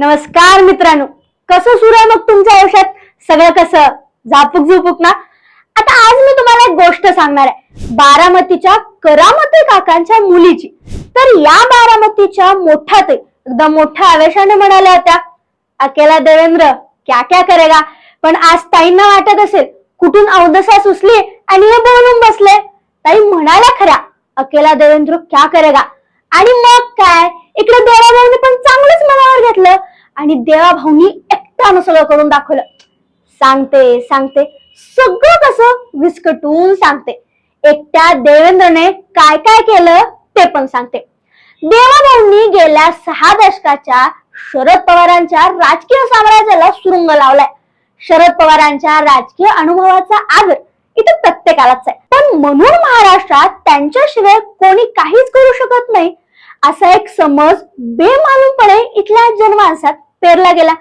नमस्कार मित्रांनो. कसं सुरू आहे मग तुमच्या आयुष्यात? सगळं कसं? झापूक झुपूक ना? आता आज मी तुम्हाला एक गोष्ट सांगणार आहे. बारामतीच्या करामती काकांच्या मुलीची. तर या बारामतीच्या मोठ्या ते एकदम मोठ्या आवेशाने म्हणाल्या होत्या अकेला देवेंद्र क्या क्या करेगा? पण आज ताईंना वाटत असेल कुठून अवदसा सुचली आणि हे बोलून बसले? ताई म्हणाल्या खऱ्या अकेला देवेंद्र क्या करेगा? आणि मग काय? इकडे देवाभाऊनी पण चांगलंच मनावर घेतलं. आणि देवाभाऊनी एकटा सगळं करून दाखवलं. सांगते सांगते. सगळं कसं विस्कटून सांगते. एकट्या देवेंद्रने काय काय केलं ते पण सांगते. देवाभाऊंनी गेल्या सहा दशकाच्या शरद पवारांच्या राजकीय साम्राज्याला सुरुंग लावलाय. शरद पवारांच्या राजकीय अनुभवाचा आदर इथे प्रत्येकालाच आहे. पण म्हणून महाराष्ट्रात त्यांच्याशिवाय कोणी काहीच करू शकत नाही. असा एक समज बेमालूमपणे इथल्या जनमानसात पेरला गेला.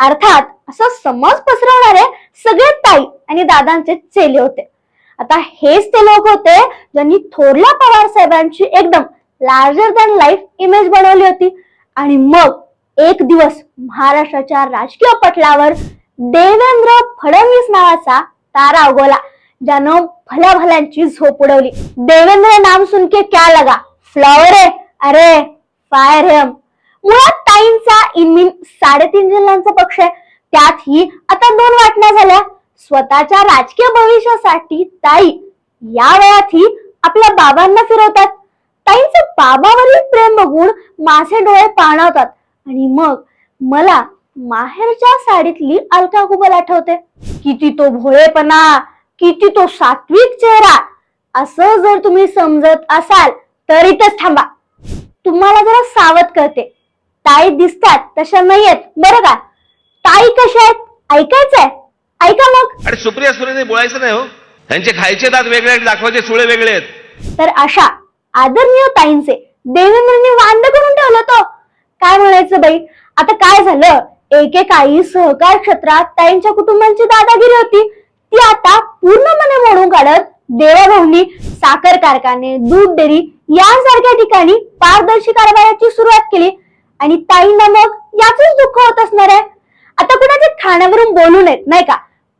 अर्थात असा समज पसरवणारे सगळे ताई आणि दादांचे चेले होते. आता हेच ते लोक होते ज्यांनी थोरल्या पवार साहेबांची एकदम लार्जर दॅन लाईफ इमेज बनवली होती. आणि मग एक दिवस महाराष्ट्राच्या राजकीय पटलावर देवेंद्र फडणवीस नावाचा तारा उगवला ज्यानं भल्या भल्यांची झोप उडवली. देवेंद्र नाम सुनके क्या लगा? फ्लॉवर आहे. अरे फायर हेम मुळात ताईंचा इमिन साडेतीन जिल्ह्यांचा पक्ष आहे. त्यातही आता दोन वाटण्या झाल्या. स्वतःच्या राजकीय भविष्यासाठी ताई या वयातही आपल्या बाबांना फिरवतात. ताईंचं बाबावरील प्रेम बघून माझे डोळे पाणवतात. आणि मग मला माहेरच्या साडीतली अलका कुबल आठवते. किती तो भोळेपणा किती तो सात्विक चेहरा. असं जर तुम्ही समजत असाल तर इथंच थांबा. तुम्हाला जरा सावध करते. ताई दिसतात तशा नाहीयेत. बरं का? ताई कशा आहेत? ऐकायचंय? ऐका मग. आणि सुप्रिया सुरेने बोलायचं नाही हो. त्यांचे खायचे दात वेगळे आहेत दाखवायचे सुळे वेगळे आहेत. तर अशा आदरणीय ताईंचे देवेंद्रनी वांद करून ठेवलं तो काय म्हणायचं बाई? आता काय झालं? एकेकाळी सहकार क्षेत्रात ताईंच्या कुटुंबांची दादागिरी होती. ती आता पूर्णपणे मोडून काढत देवाभाऊंनी साखर कारखाने दूध डेअरी यासारख्या ठिकाणी पारदर्शी कारभाराची सुरुवात केली. आणि ताईंना मग याच दुःख होत असणार आहे. आता कुणाच्या खाण्यावरून बोलू नयेत नाही का?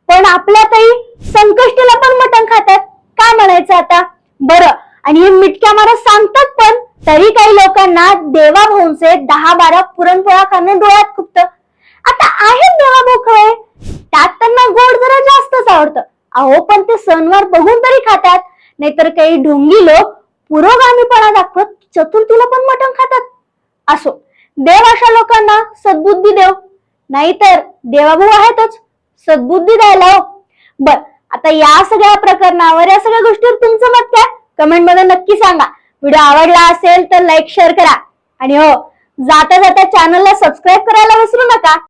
पण आपल्या ताई संकष्टीला पण मटण खातात. काय म्हणायचं आता? बरं आणि हे मिटक्या मारा सांगतात पण तरी काही लोकांना देवाभाऊंचे दहा बारा पुरणपोळा खाणं डोळ्यात खुपत. आता आहेत देवाभाऊ खवळे त्यात त्यांना गोड जरा जास्तच आवडतं. अहो पण ते सणवार बघून तरी खातात. नाहीतर काही ढोंगी लोक पुरोगामीपणा दाखवत चतुर्थीला पण मटण खातात. असो देव अशा लोकांना सद्बुद्धी देव. नाहीतर देवाभाऊ आहेतच सद्बुद्धी द्यायला हो. बर आता या सगळ्या प्रकरणावर या सगळ्या गोष्टीवर तुमचं मत काय? कमेंटमध्ये नक्की सांगा. व्हिडिओ आवडला असेल तर लाईक शेअर करा. आणि हो जाता जाता चॅनलला सबस्क्राईब करायला विसरू नका.